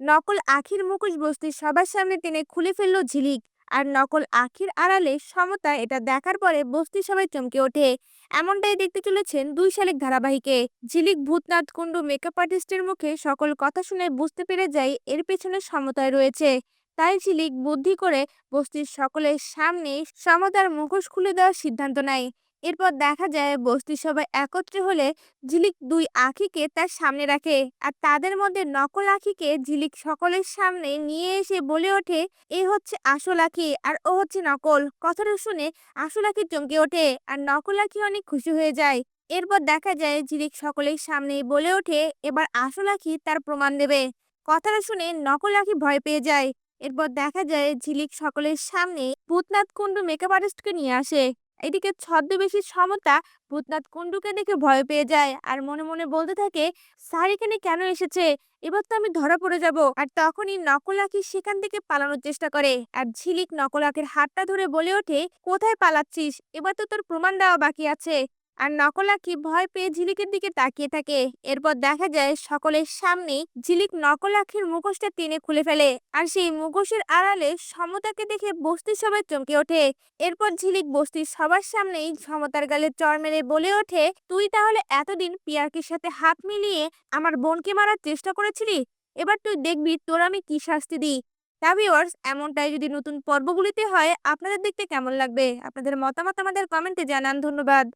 নকল আখির মুখোশ বস্তির সবার সামনে টেনে খুলে ফেলল ঝিলিক। আর নকল আখির আড়ালে সমতা এটা দেখার পরে বস্তির সবাই চমকে ওঠে। এমনটাই দেখতে চলেছেন দুই শালিক ধারাবাহিকে। ঝিলিক ভূতনাথ কুণ্ডু মেকআপ আর্টিস্টের মুখে সকল কথা শুনে বুঝতে পেরে যায় এর পেছনে সমতায় রয়েছে। তাই ঝিলিক বুদ্ধি করে বস্তির সকলের সামনে সমতার মুখোশ খুলে দেওয়ার সিদ্ধান্ত নেয়। এরপর দেখা যায় বস্তির সবাই একত্রে হলে ঝিলিক দুই আখিকে তার সামনে রাখে। আর তাদের মধ্যে নকল আখিকে ঝিলিক সকলের সামনে নিয়ে এসে বলে ওঠে, এ হচ্ছে আসল আখি আর ও হচ্ছে নকল। কথাটা শুনে আসল আখি চমকে ওঠে আর নকল আখি অনেক খুশি হয়ে যায়। এরপর দেখা যায় ঝিলিক সকলের সামনে বলে ওঠে, এবার আসল আখি তার প্রমাণ দেবে। কথাটা শুনে নকল আখি ভয় পেয়ে যায়। এরপর দেখা যায় ঝিলিক সকলের সামনে ভূতনাথ কুণ্ডু মেকআপ আর্টিস্টকে নিয়ে আসে। এদিকে ছদ্মবেশী সমতা ভূতনাথ কুণ্ডুকে দেখে ভয় পেয়ে যায়। আর মনে মনে বলতে থাকে, স্যার এখানে কেন এসেছে? এবার তো আমি ধরা পড়ে যাব। আর তখনই নকল আঁখি সেখান থেকে পালানোর চেষ্টা করে। আর ঝিলিক নকল আঁখের হাতটা ধরে বলে ওঠে, কোথায় পালাচ্ছিস? এবার তো তোর প্রমাণ দেওয়া বাকি আছে। আর নকল আঁখি ভয় পেয়ে ঝিলিকের দিকে তাকিয়ে থাকে। এরপর দেখা যায় সকলের সামনে ঝিলিক নকল আঁখির মুখোশটা টেনে খুলে ফেলে আর সেই মুখোশের আড়ালে সমতাকে দেখে বস্তির সবাই চমকে ওঠে। এরপর ঝিলিক বস্তির সবার সামনেই সমতার গালে চর মেরে বলে ওঠে, তুই তাহলে এতদিন পিয়ারকির সাথে হাত মিলিয়ে আমার বোনকে মারার চেষ্টা করেছিলি? এবার তুই দেখবি তোর আমি কি শাস্তি দিই? তা ভিউয়ার্স, এমনটাই যদি নতুন পর্বগুলিতে হয়, আপনাদের দেখতে কেমন লাগবে? আপনাদের মতামত আমাদের কমেন্টে জানান। ধন্যবাদ।